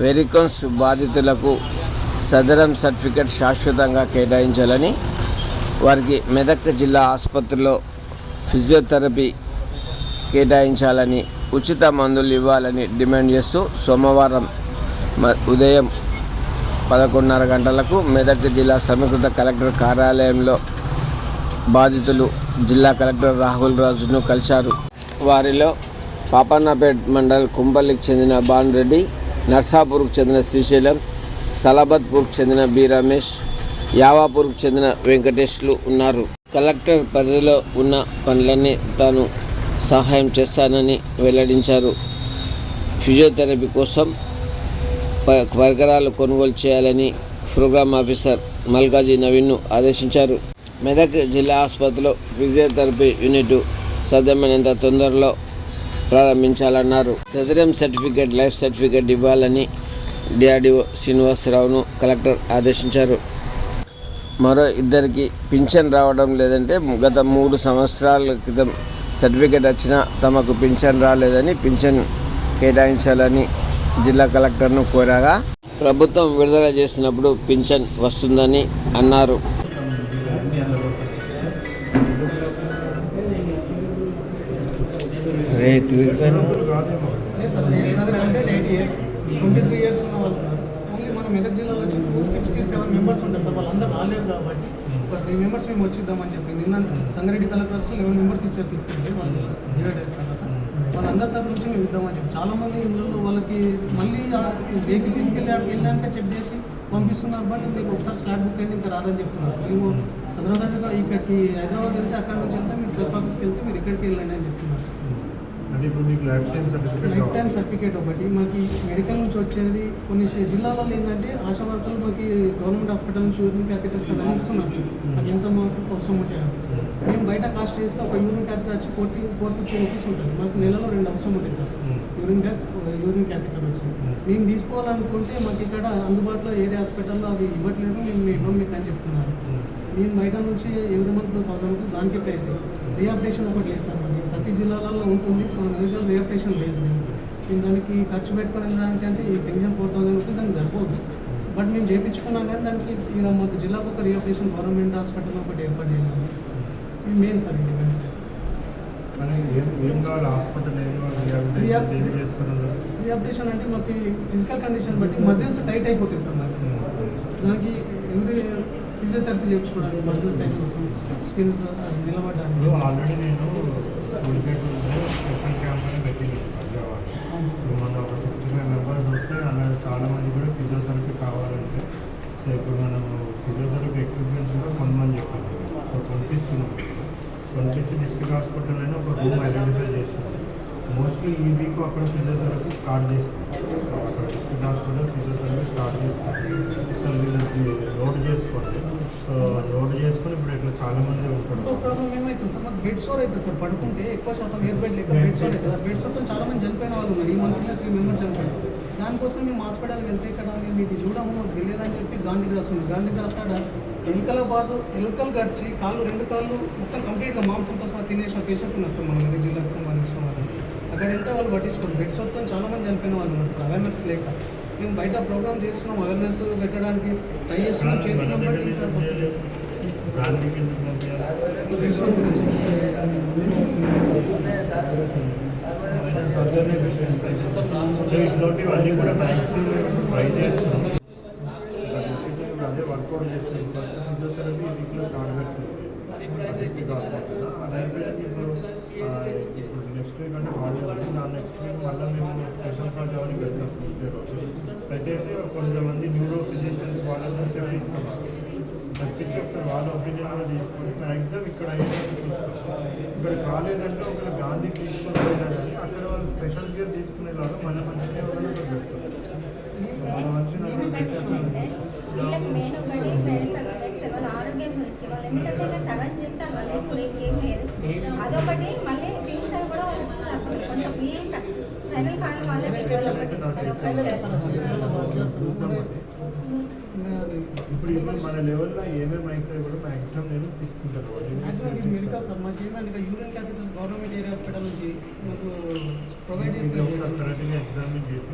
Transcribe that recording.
వెరికోన్స్ బాధితులకు సదరం సర్టిఫికెట్ శాశ్వతంగా కేటాయించాలని వారికి మెదక్ జిల్లా ఆసుపత్రిలో ఫిజియోథెరపీ కేటాయించాలని ఉచిత మందులు ఇవ్వాలని డిమాండ్ చేస్తూ సోమవారం మ- ఉదయం పదకొండున్నర గంటలకు మెదక్ జిల్లా సమీకృత కలెక్టర్ కార్యాలయంలో బాధితులు జిల్లా కలెక్టర్ రాహుల్ రాజును కలిశారు. వారిలో పాపన్నపేట్ మండల్ కుంపల్లికి చెందిన భానురెడ్డి నర్సాపూర్కు చెందిన శ్రీశైలం సలాబత్పూర్కు చెందిన బి. రమేష్ యావాపూర్కు చెందిన వెంకటేష్లు ఉన్నారు. కలెక్టర్ పరిధిలో ఉన్న పనులన్నీ తాను సహాయం చేస్తానని వెల్లడించారు. ఫిజియోథెరపీ కోసం ప- పరికరాలు కొనుగోలు చేయాలని ప్రోగ్రామ్ ఆఫీసర్ మల్కాజీ నవీన్ను ఆదేశించారు. మెదక్ జిల్లా ఆసుపత్రిలో ఫిజియోథెరపీ యూనిట్ సాధ్యమైనంత తొందరలో ప్రారంభించాలన్నారు. సదరం సర్టిఫికేట్ లైఫ్ సర్టిఫికేట్ ఇవ్వాలని డిఆర్డిఓ శ్రీనివాసరావును కలెక్టర్ ఆదేశించారు. మరో ఇద్దరికి పింఛన్ రావడం లేదంటే గత మూడు సంవత్సరాల క్రితం సర్టిఫికేట్ వచ్చినా తమకు పింఛన్ రాలేదని పింఛన్ కేటాయించాలని జిల్లా కలెక్టర్ను కోరాగా ప్రభుత్వం విడుదల చేసినప్పుడు పింఛన్ వస్తుందని అన్నారు. Eight years twenty three years ఉన్న వాళ్ళు. ఓన్లీ మన మెదక్ జిల్లాలో సిక్స్టీ సెవెన్ మెంబర్స్ ఉంటారు సార్ వాళ్ళందరూ రాలేదు కాబట్టి ఒక త్రీ మెంబర్స్ మేము వచ్చిద్దామని చెప్పి నిన్న సంగారెడ్డి కలెక్టర్స్లో లెవెన్ మెంబర్స్ ఇచ్చారు తీసుకెళ్ళి వాళ్ళ జిల్లా డివైడ్ తర్వాత. వాళ్ళందరి తరఫు నుంచి మేము ఇద్దామని చెప్పి. చాలా మంది ఇళ్ళలో వాళ్ళకి మళ్ళీ వెహికల్ తీసుకెళ్ళి అక్కడికి వెళ్ళాక చెక్ చేసి పంపిస్తున్నారు. బట్ మీకు ఒకసారి స్లాట్ బుక్ అయింది ఇంకా రాదని చెప్తున్నారు. మేము సదరంగా ఇక్కడికి హైదరాబాద్ వెళ్తే అక్కడ నుంచి వెళ్తే మీరు సెల్ఫ్ ఆఫీస్కి వెళ్తే మీరు ఇక్కడికి వెళ్ళండి అని చెప్తున్నారు. అంటే ఇప్పుడు మీకు lifetime certificate lifetime certificate ఒకటి. మాకు మెడికల్ నుంచి వచ్చేది కొన్ని జిల్లాలలో ఏంటంటే ఆశా వర్కర్లు మాకు గవర్నమెంట్ హాస్పిటల్ నుంచి యూరిన్ క్యాథెటర్స్ అవన్నీ ఇస్తున్నారు సార్. మాకు ఎంత మాకు అవసరం ఉంటాయి అవి. మేము బయట కాస్ట్ చేస్తే ఒక యూరిన్ క్యాథెటర్ వచ్చి ఫోర్టీ ఫోర్ ఫిఫ్టీ రూపీస్ ఉంటుంది. మాకు నెలలో రెండు అవసరం ఉంటాయి సార్. యూరిన్ యూరిన్ క్యాథెటర్ వచ్చి. మేము తీసుకోవాలనుకుంటే మాకు ఇక్కడ అందుబాటులో ఏరియా హాస్పిటల్లో అవి ఇవ్వట్లేదు. మేము ఇవ్వం మీకు అని చెప్తున్నారు. నేను బయట నుంచి ఎవ్రీ మంత్ థౌసండ్ రూపీస్ దానికి పే అవుతుంది రీఅప్డేషన్ ఒకటి లేదు సార్ మనకి ప్రతి జిల్లాలలో ఉంటుంది. మన నిమిషాలు రీఅప్డేషన్ లేదు. నేను దానికి ఖర్చు పెట్టుకొని వెళ్ళడానికి అంటే ఈ పెన్షన్ ఫోర్ థౌసండ్ రూపీస్ దానికి సరిపోదు. బట్ మేము చేయించుకున్నాం కానీ దానికి ఇక్కడ మాకు జిల్లాకు ఒక రీఅప్డేషన్ గవర్నమెంట్ హాస్పిటల్ ఒకటి ఏర్పాటు చేయాలి. ఇది మెయిన్ సార్ ఇది మెయిన్ సార్. రీఅప్డేషన్ అంటే మాకు ఫిజికల్ కండిషన్ బట్టి మజిల్స్ టైట్ అయిపోతాయి సార్ నాకు దానికి ఎవరి ఫిజియోథెరపీ చేయించుకోవడానికి మజిల్ టైట్ కోసం స్కిల్స్ నిలబడడానికి ఇప్పుడు ఆల్రెడీ నేను టోల్గేట్ స్పెషల్ క్యాంప్ అని పెట్టింది హైదరాబాద్ అవును సార్. ఇప్పుడు మన ఒక సిక్స్టీ ఫైవ్ మెంబర్స్ వస్తే అలా చాలా మంది కూడా ఫిజియోథెరపీ కావాలంటే సో ఇప్పుడు మనం ఫిజియోథెరపీ ఎక్విప్మెంట్స్ కూడా కొనమని చెప్పాము సో కొనిపిస్తున్నాం కొనిపించి డిస్ట్రిక్ట్ హాస్పిటల్ అని ఒక రూమ్ ఐడెంటిఫై చేస్తున్నాం మోస్ట్లీ ఈ వీక్ అక్కడ ఫిజియోథెరపీ స్టార్ట్ చేస్తాం అక్కడ డిస్ట్రిక్ట్ హాస్పిటల్ ఫిజియోథెరపీ స్టార్ట్ చేస్తాం అసలు వీళ్ళకి లోడ్ చేసుకోండి సో లోడ్ చేసుకొని ఇప్పుడు ఇట్లా చాలా మంది ప్రాబ్లం ఏమైతుంది సార్ మాకు బెడ్ సోర్ అవుతుంది సార్ పడుకుంటే ఎక్కువ శాతం ఎయిర్ బెడ్ లేక బెడ్ సోర్. అవుతుంది బెడ్ సోర్తో చాలా మంది చనిపోయిన వాళ్ళు ఉన్నారు. ఈ మంత్లో త్రీ మెంబర్స్ చనిపోయారు దానికోసం మేము హాస్పిటల్కి వెళ్తే ఇక్కడ మేము ఇది చూడము మాకు తెలియదని చెప్పి గాంధీ గ్రాస్ ఉంది. గాంధీ గ్రాస్ ఆడ ఎలుకల బాధ ఎలుకలు గడిచి కాళ్ళు రెండు కాళ్ళు మొత్తం కంప్లీట్గా మాంసంతో సహా తినేసిన పేషెంట్ ఉన్నారు సార్ మన మెదక్ జిల్లాకు సంబంధించిన వాళ్ళు అక్కడ వెళ్తే వాళ్ళు పట్టించుకోండి బెడ్ సోర్తో చాలా మంది చనిపోయిన వాళ్ళు ఉన్నారు సార్. అవేర్నెస్ లేక. మేము బయట ప్రోగ్రామ్ చేస్తున్నాం అవేర్నెస్ పెట్టడానికి ట్రై చేస్తున్నాం చేస్తున్నాం బట్ ఇంకా గాంధీకి ఇట్లాంటివన్నీ కూడా మ్యాక్సిమం ట్రై చేస్తున్నాం ఇప్పుడు అదే వర్కౌట్ చేస్తున్నాం ఫస్ట్ ఫిజియోథెరపీ వీక్లో స్టార్ట్ పెడుతుంది ఇప్పుడు నెక్స్ట్ వీక్ అంటే వాళ్ళు ఉంది నెక్స్ట్ వీక్ మళ్ళీ మేము స్పెషల్ క్లాస్ అవన్నీ పెట్టాం పెట్టేసి కొంతమంది న్యూరో ఫిజిషియన్స్ వాళ్ళని తెప్పిస్తాం తెప్పించి ఒకసారి వాళ్ళ ఒపీనియన్ కూడా తీసుకొని మ్యాక్సిమం ఇక్కడ అయ్యేటట్టు ఇక్కడ కాలేదంటే ఒకవేళ గాంధీకి తీసుకొని కానీ అక్కడ వాళ్ళు స్పెషల్ కేర్ తీసుకునేలాగా మన మంచిగా పెడతారు మన వాళ్ళ ఆరోగ్యం గురించి వాళ్ళు ఎందుకంటే ఇంకా సగం చేస్తారు వాళ్ళు ఇప్పుడు ఇంకేం లేదు అదొకటి మళ్ళీ కూడా అసలు కొంచెం ఫైనల్ డెవలప్మెంట్ ఇస్తారు ఇప్పుడు మన లెవెల్లో ఏమేమి అవుతాయో కూడా మ్యాక్సిమం నేను తీసుకుంటాను. యాక్చువల్గా ఇది మెడికల్ మాకు ఏంటంటే urine catheters government area hospital నుంచి మాకు ప్రొవైడ్ చేసి ఎగ్జామిన్ చేసి